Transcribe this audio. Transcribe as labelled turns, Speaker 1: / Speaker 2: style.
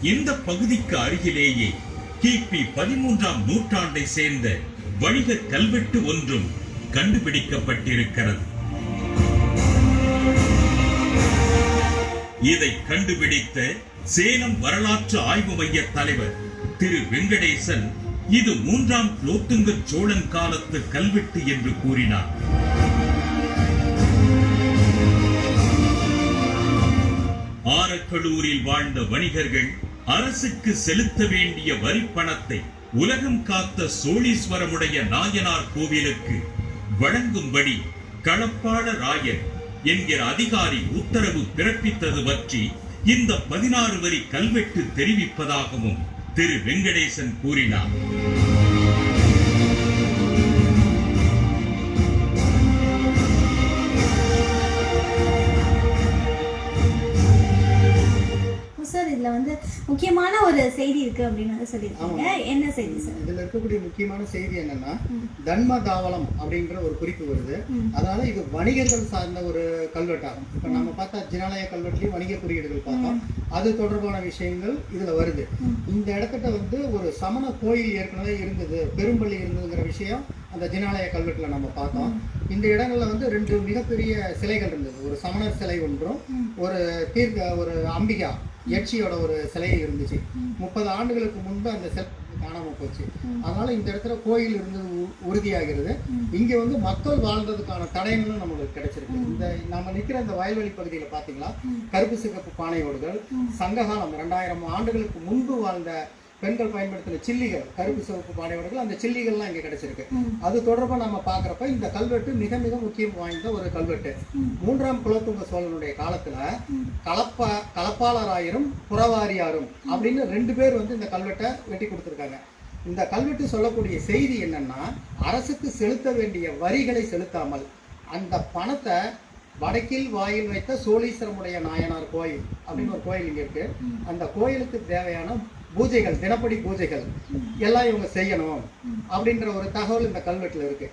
Speaker 1: இந்த பகுதிக்கு அருகிலேயே கிபி பதிமூன்றாம் நூற்றாண்டை சேர்ந்த வணிக கல்வெட்டு ஒன்றும் கண்டுபிடிக்கப்பட்டிருக்கிறது. இதை கண்டுபிடித்த சேலம் வரலாற்று ஆய்வு மைய தலைவர் திரு வெங்கடேசன் இது மூன்றாம் குலோத்துங்க சோழன் காலத்து கல்வெட்டு என்று கூறினார். ஆரக்கடூரில் வாழ்ந்த வணிகர்கள் அரசுக்கு செலுத்த வேண்டிய வரி பணத்தை உலகம் காத்த சோழீஸ்வரமுடைய நாயனார் கோவிலுக்கு வழங்கும்படி களப்பாள ராயர் என்கிற அதிகாரி உத்தரவு பிறப்பித்தது பற்றி இந்த பதினாறு வரி கல்வெட்டு தெரிவிப்பதாகவும் திரு வெங்கடேசன் கூறினார்.
Speaker 2: சார் இதுல வந்து முக்கியமான ஒரு செய்தி இருக்கு அப்படின்னு வந்து சொல்லியிருக்கீங்க. என்ன செய்தி சார்
Speaker 3: இதுல இருக்கக்கூடிய முக்கியமான செய்தி என்னன்னா தன்ம தாவலம் அப்படின்ற ஒரு குறிப்பு வருது. அதனால இது வணிகர்கள் சார்ந்த ஒரு கல்வெட்டாகும். இப்ப நம்ம பார்த்தா ஜினாலய கல்வெட்டுலயும் வணிக குறியீடுகள் பார்த்தோம். அது தொடர்பான விஷயங்கள் இதுல வருது. இந்த இடத்துல வந்து ஒரு சமண கோயில் ஏற்கனவே இருந்தது. பெரும்பள்ளி இருந்ததுங்கிற விஷயம் அந்த ஜினாலய கல்வெட்டில் நம்ம பார்த்தோம். இந்த இடங்கள்ல வந்து ரெண்டு மிகப்பெரிய சிலைகள் இருந்தது. ஒரு சமணர் சிலை ஒன்றும் ஒரு தீர்க்க ஒரு அம்பிகா யட்சியோட ஒரு சிலை இருந்துச்சு. முப்பது ஆண்டுகளுக்கு முன்பு அந்த சிலை காணாமல் காணாம போச்சு. அதனால இந்த இடத்துல கோயில் இருந்தது உ- உறுதியாகிறது. இங்க வந்து மக்கள் வாழ்ந்ததுக்கான தடயங்களும் நம்மளுக்கு கிடைச்சிருக்கு. இந்த நம்ம நிக்கிற இந்த வயல்வெளி பகுதியில பாத்தீங்களா? கருப்பு சிகப்பு பானையோடுகள் சங்ககாலம் இரண்டாயிரம் ஆண்டுகளுக்கு முன்பு வாழ்ந்த பெண்கள் பயன்படுத்தின சில்லிகள் கருப்பு சிவப்பு பானையோடுகள் அந்த சில்லிகள்லாம் இங்க கிடைச்சிருக்கு. அது தொடர்பா நம்ம பாக்குறப்ப இந்த கல்வெட்டு மிக மிக முக்கியம் வாய்ந்த ஒரு கல்வெட்டு. மூன்றாம் குலோத்துங்க சோழனுடைய காலத்துல கலப்பா கலப்பாளராயரும் புறவாரியாரும் அப்படின்னு ரெண்டு பேர் வந்து இந்த கல்வெட்டை வெட்டி கொடுத்துருக்காங்க. இந்த கல்வெட்டு சொல்லக்கூடிய செய்தி என்னன்னா அரசுக்கு செலுத்த வேண்டிய வரிகளை செலுத்தாமல் அந்த பணத்தை வடக்கில் வாயில் வைத்த சோழீஸ்வரமுடைய நாயனார் கோயில் அப்படின்னு ஒரு கோயில் இங்க இருக்கு. அந்த கோயிலுக்கு தேவையான பூஜைகள் தினப்படி பூஜைகள் எல்லாம் இவங்க செய்யணும் அப்படின்ற ஒரு தகவல் இந்த கல்வெட்டுல இருக்கு.